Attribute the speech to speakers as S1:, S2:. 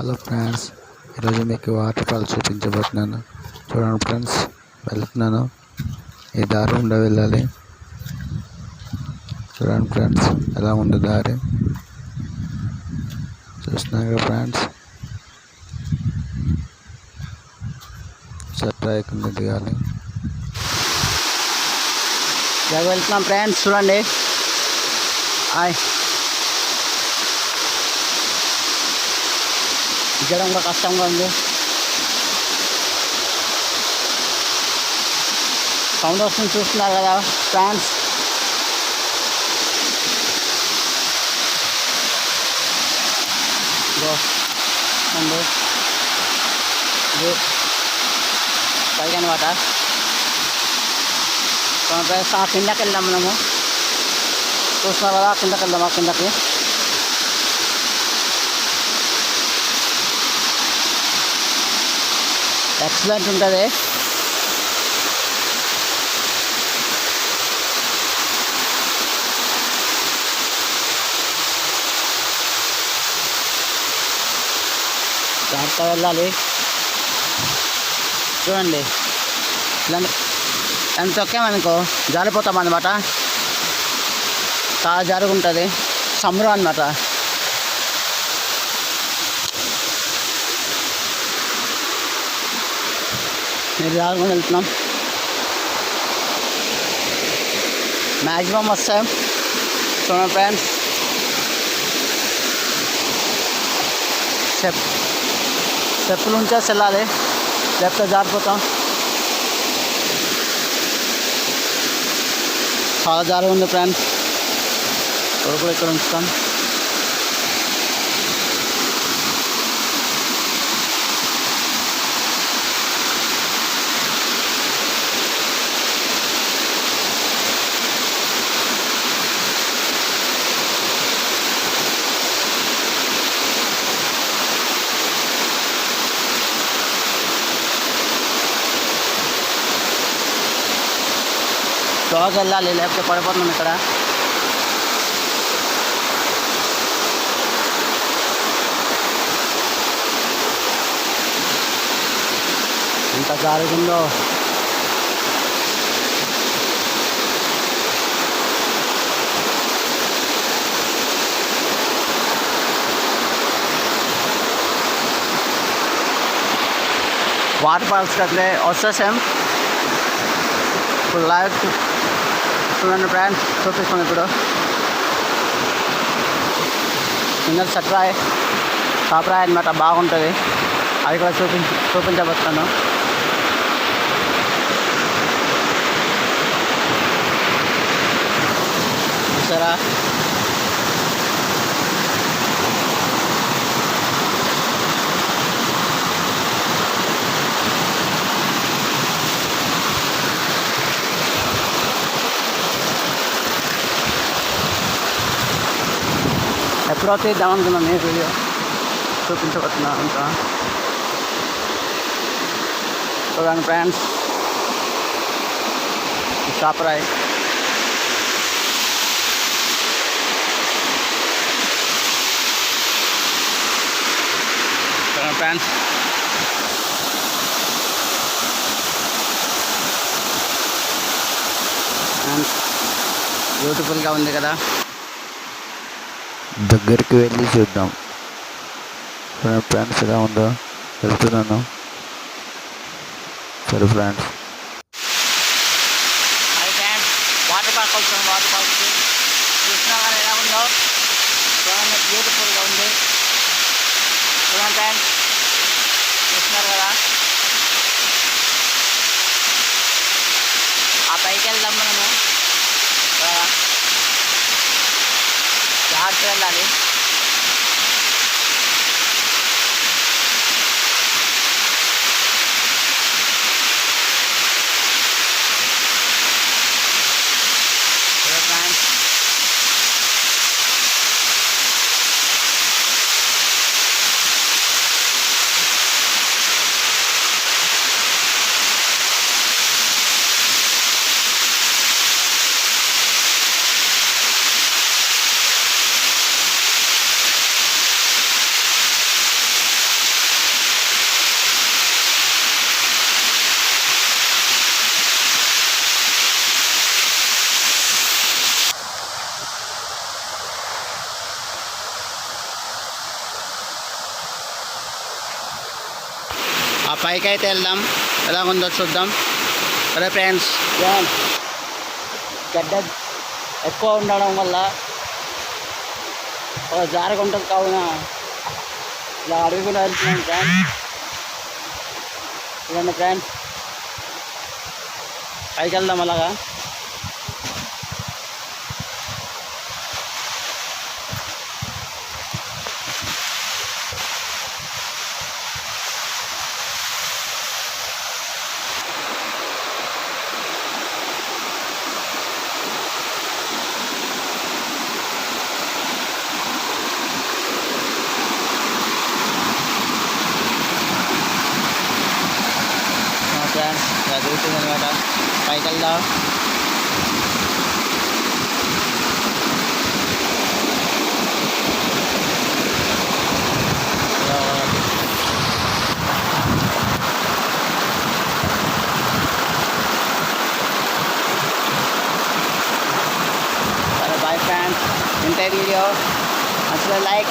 S1: Hello friends ఈరోజు మీకు water fall చూపించబోతున్నాను. చూడండి ఫ్రెండ్స్ వెళ్తున్నాను. ఈ దారి గుండా వెళ్ళాలి. చూడండి ఫ్రెండ్స్ ఎలా ఉంది దారి? చూస్తున్నారు కదా ఫ్రెండ్స్ చెట్టు కింద దిగాలి
S2: వెళ్తున్నాం ఫ్రెండ్స్ చూడండి. హాయ్ దిగడం కూడా కష్టంగా ఉంది. సౌండ్ వస్తుంది చూస్తున్నారు కదా ఫ్రాన్స్ ఇదిగో అనమాట ఫ్రెండ్స్ ఆ కిందకి వెళ్దాం మనము. చూస్తున్నారు కదా కిందకి వెళ్దాం ఆ కిందకి. ఎక్సలెంట్ ఉంటుంది జాగ్రత్త వెళ్ళాలి. చూడండి. ఇలాంటి ఎంత తొక్కామనుకో జారిపోతాం అనమాట చాలా జారుగుంటుంది సమురం అనమాట మీరు వెళ్తున్నాం మ్యాక్సిమం వస్తాం చూడండి ఫ్రెండ్స్ స్టెప్ స్టెప్పులు ఉంచేసి వెళ్ళాలి లేకపోతే జారిపోతాం చాలా జారి ఉంది ఫ్రెండ్స్ ఇక్కడ కూడా ఇక్కడ ఉంచుతాం స్లోగా వెళ్ళాలి లేకపోతే పడిపోతున్నాం ఇక్కడ ఎంత జారుగుందో వాటర్ ఫాల్స్ అట్లే వచ్చేసాం ఇప్పుడు లైవ్ చూడండి ఫ్రెండ్స్ చూపిస్తాం ఇప్పుడు. కింద సట్రాయ్ కాపరాయ్ అనమాట బాగుంటుంది. అది కూడా చూపించి చూపించబోతున్నాను. సరే ఎప్పుడో తీద్దాం అనుకున్నాను నేను వీడియో చూపించబోతున్నాను ఇంకా చూడండి ఫ్రెండ్స్ షాపరాయ్ ఫ్రెండ్స్ బ్యూటిఫుల్గా ఉంది కదా
S1: దగ్గరికి వెళ్ళి చూద్దాం. చూడండి ఫ్రెండ్స్ ఎలా ఉందో వెళ్తున్నాను. సరే ఫ్రెండ్స్.
S2: వాటర్ పార్క్ వాటర్ పార్క్కి చూసినా కానీ ఎలా ఉందో చూడండి బ్యూటిఫుల్గా ఉంది చూడండి ఫ్రెండ్స్ చూస్తున్నారు కదా ఆ పైకి వెళ్దాం మనము చూడరా. జాగ్రత్త వెళ్ళాలి చూడండి ఫ్రెండ్స్ పైకైతే అయితే వెళ్దాం. ఎలా ఉందో చూద్దాం. అదే ఫ్రెండ్స్. గడ్డ ఎక్కువ ఉండడం వల్ల ఒక జారకుంటుంది కావున ఇలా అడుగుకుండా వెళ్తున్నాం ఫ్రెండ్స్ చూడండి ఫ్రెండ్స్. పైకి వెళ్దాం అలాగా ఫ్రెండ్స్ ఇలా దిగుతుంది అనమాట పైకి వెళ్దాం సరే బాయ్ ఫ్రెండ్స్ ఇంతే వీడియో అసలు లైక్